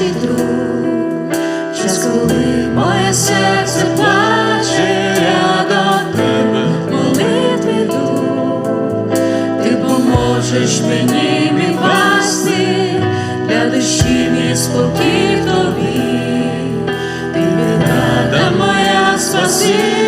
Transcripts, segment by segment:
найкращий друг, час, коли моє серце плаче, я до тебе молитви йду. ти поможеш мені відпасти, для душі мій спокій тобі, ти рада моя спаситель,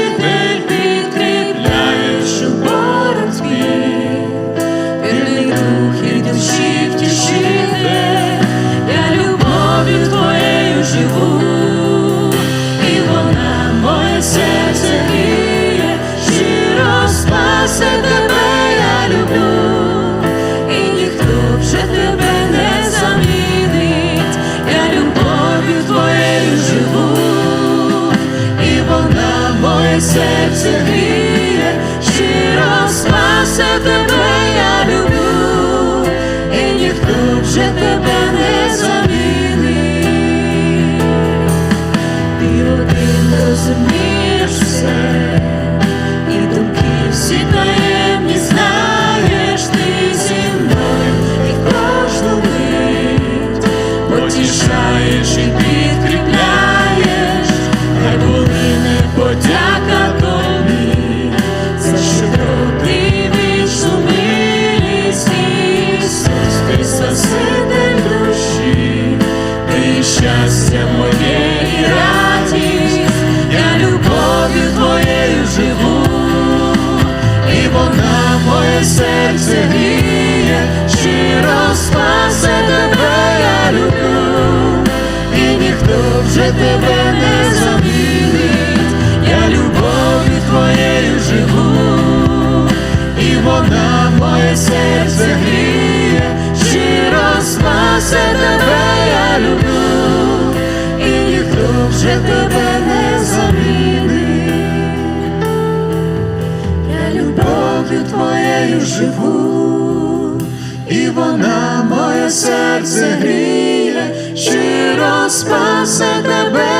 серце гріє, ти щастя моє і радість, я любов'ю твоєю живу, і вона моє серце гріє, щиро спасе тебе я люблю, і ніхто вже тебе вже тебе не заміни, я любов'ю твоєю живу, і вона моє серце гріє, щиро спасе тебе.